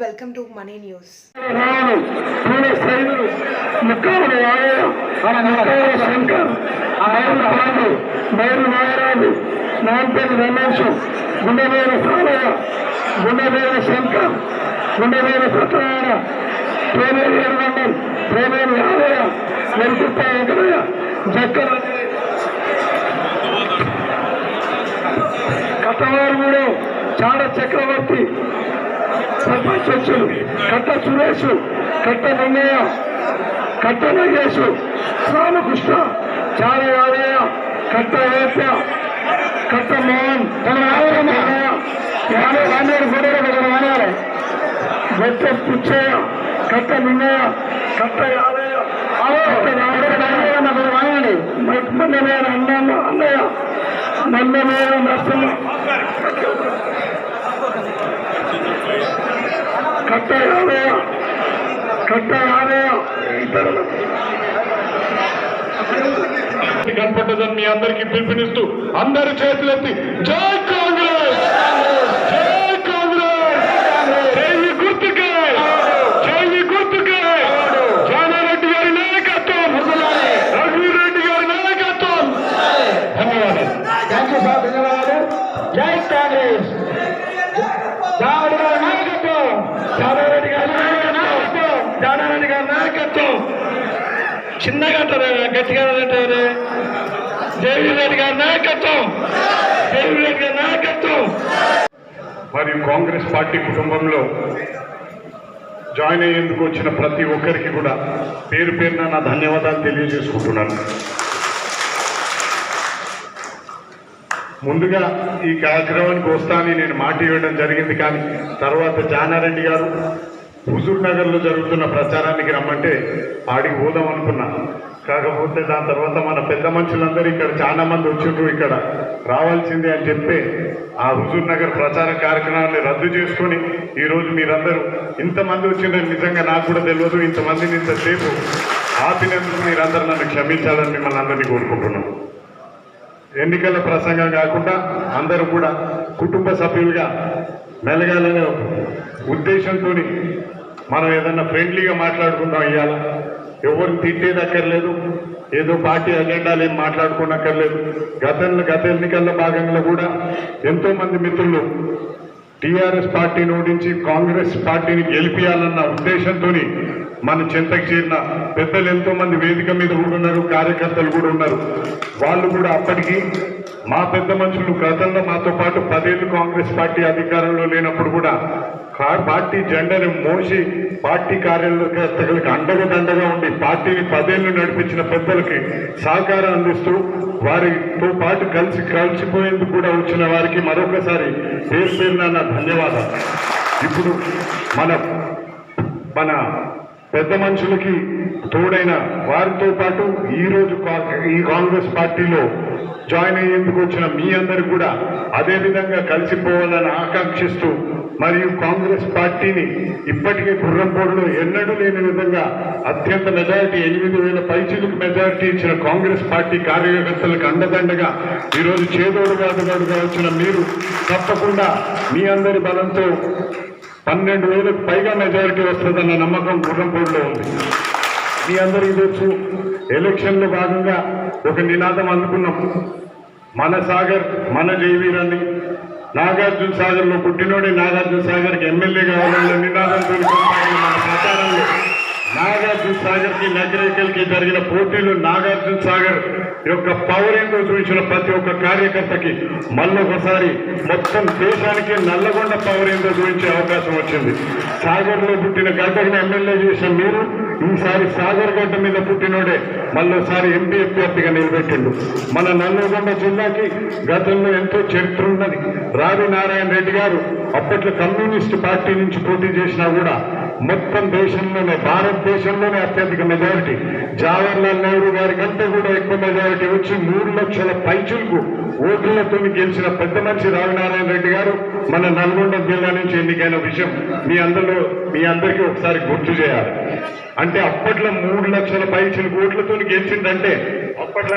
Welcome to money news రాను నాంపల్లి రమేష్ గుండెవేల సారయ్య గుండెవేల శంకర్ గుండెవేల సత్యనారాయణ ప్రేమేలు ఎర్రగొండం యాదయ్య వెంకుప్ప వెంకటయ్య జక్కర చాడ చక్రవర్తి సర్పంచ్ కట్ట సురేష్ కట్ట రంగయ్య కట్ట నగేష్ రామకృష్ణ చాల యాదయ్య కట్ట వేస కట్ట మోహన్ తన యాభై వందలు కూడా తన వాడాలి గొప్ప పుచ్చయ్య కట్ట నిన్నయ్య కట్ట యాదయ్య కట్ట అన్నయ్య. అన్నయ్య మన్నమైన నరసింహ కట్ట ఇతరులు కనపడ్డదని మీ అందరికీ పిలుపునిస్తూ అందరు చేతులెత్తి జై కాంగ్రెస్. జై కాంగ్రెస్. జై గుర్తుకే. జై గుర్తుకే. జానారెడ్డి గారి నాయకత్వం. రఘువీర్ రెడ్డి గారి నాయకత్వం. ధన్యవాదాలు. జై కాంగ్రెస్ జావడి గారి నాయకత్వం జానారెడ్డి గారి నాయకత్వం జానారెడ్డి గారి నాయకత్వం చిన్నగా అంటారు గట్టిగా అంటారు జయవీర్ రెడ్డి గారి నాయకత్వం. జయవీర్ రెడ్డి గారి నాయకత్వం. మరియు కాంగ్రెస్ పార్టీ కుటుంబంలో జాయిన్ అయ్యేందుకు వచ్చిన ప్రతి ఒక్కరికి కూడా పేరు పేరున నా ధన్యవాదాలు తెలియజేసుకుంటున్నాను. ముందుగా ఈ కార్యక్రమానికి వస్తానని నేను మాట ఇవ్వడం జరిగింది కానీ తర్వాత జానారెడ్డి గారు హుజూర్ నగర్లో జరుగుతున్న ప్రచారానికి రమ్మంటే ఆడికి పోదాం అనుకున్నా. కాకపోతే దాని తర్వాత మన పెద్ద మనుషులందరూ ఇక్కడ చాలా మంది వచ్చిండ్రు ఇక్కడ. రావాల్సిందే అని చెప్పి ఆ హుజూర్ నగర్ ప్రచార కార్యక్రమాన్ని రద్దు చేసుకొని ఈరోజు మీరందరూ ఇంతమంది వచ్చిందని నిజంగా నాకు కూడా తెలియదు ఇంతమందిని ఇంతసేపు ఆపినందుకు మీరందరూ నన్ను క్షమించాలని మిమ్మల్ని అందరినీ కోరుకుంటున్నాను ఎన్నికల ప్రసంగం కాకుండా అందరూ కూడా కుటుంబ సభ్యులుగా మెలగాలనే ఉద్దేశంతో మనం ఏదన్నా ఫ్రెండ్లీగా మాట్లాడుకుందాం ఇవాళ ఎవరు తిట్టేదక్కర్లేదు ఏదో పార్టీ అజెండాలు ఏం మాట్లాడుకోనక్కర్లేదు గతంలో గత ఎన్నికల్లో భాగంగా కూడా ఎంతో మంది మిత్రులు టీఆర్ఎస్ పార్టీని ఓడించి కాంగ్రెస్ పార్టీని గెలిపించాలన్న ఉద్దేశంతో మన చెంతకు చేరిన పెద్దలు ఎంతో మంది వేదిక మీద కూడా ఉన్నారు కార్యకర్తలు కూడా ఉన్నారు. వాళ్ళు కూడా అప్పటికి మా పెద్ద మనుషులు గతంలో మాతో పాటు పదేళ్ళు కాంగ్రెస్ పార్టీ అధికారంలో లేనప్పుడు కూడా పార్టీ జెండాను మోసి పార్టీ కార్యకర్తలకు అండగా దండగా ఉండి పార్టీని పదేళ్ళు నడిపించిన పెద్దలకి సహకారం అందిస్తూ వారితో పాటు కలిసి కలిసిపోయేందుకు కూడా వచ్చిన వారికి మరొకసారి పేరు పేరున నా ధన్యవాదాలు. ఇప్పుడు మన మన పెద్ద మనుషులకి తోడైన వారితో పాటు ఈ రోజు ఈ కాంగ్రెస్ పార్టీలో జాయిన్ అయ్యేందుకు వచ్చిన మీ అందరు కూడా అదే విధంగా కలిసిపోవాలని ఆకాంక్షిస్తూ మరియు కాంగ్రెస్ పార్టీని ఇప్పటికే గుర్రంపోడులో ఎన్నడూ లేని విధంగా అత్యంత మెజారిటీ ఎనిమిది వేల పైచిలకు మెజారిటీ ఇచ్చిన కాంగ్రెస్ పార్టీ కార్యకర్తలకు అండదండగా ఈరోజు చేదోడుగా వాదుగాడుగా వచ్చిన మీరు తప్పకుండా మీ అందరి బలంతో పన్నెండు వేలకు పైగా మెజారిటీ వస్తుందన్న నమ్మకం గుర్రంపూడిలో ఉంది. మీ అందరికీ తెలుసు ఎలక్షన్లో భాగంగా ఒక నినాదం అందుకున్నాం. మన సాగర్ మన జయవీరాన్ని నాగార్జున సాగర్లో పుట్టినోడే నాగార్జున సాగర్కి ఎమ్మెల్యే కావాలన్న నినాదంతో మన ప్రచారంలో నాగార్జున సాగర్కి నగరేకల్కి జరిగిన పోటీలు నాగార్జున సాగర్ యొక్క పవర్ ఏంటో చూపించిన ప్రతి ఒక్క కార్యకర్తకి మళ్ళొకసారి మొత్తం దేశానికి నల్లగొండ పవర్ ఏంటో చూపించే అవకాశం వచ్చింది. సాగర్లో పుట్టిన గడ్డని ఎమ్మెల్యే చేసిన మీరు ఈసారి సాగర్ గడ్డ మీద పుట్టినోడే మళ్ళీసారి ఎంపీ అభ్యర్థిగా నిలబెట్టిండు. మన నల్లగొండ జిల్లాకి గతంలో ఎంతో చరిత్ర ఉన్నది. రావి నారాయణ రెడ్డి గారు అప్పట్లో కమ్యూనిస్ట్ పార్టీ నుంచి పోటీ చేసినా కూడా మొత్తం దేశంలోనే భారతదేశంలోనే అత్యధిక మెజారిటీ జవహర్లాల్ నెహ్రూ గారి కంటే కూడా ఎక్కువ మెజారిటీ వచ్చి మూడు లక్షల పైచులకు ఓట్లతో గెలిచిన పెద్ద మనిషి రావినారాయణ రెడ్డి గారు మన నల్గొండ జిల్లా నుంచి ఎన్నికైన విషయం మీ అందరిలో మీ అందరికీ ఒకసారి గుర్తు చేయాలి. అంటే అప్పట్లో మూడు లక్షల పైచులకు ఓట్లతో గెలిచిందంటే అప్పట్లో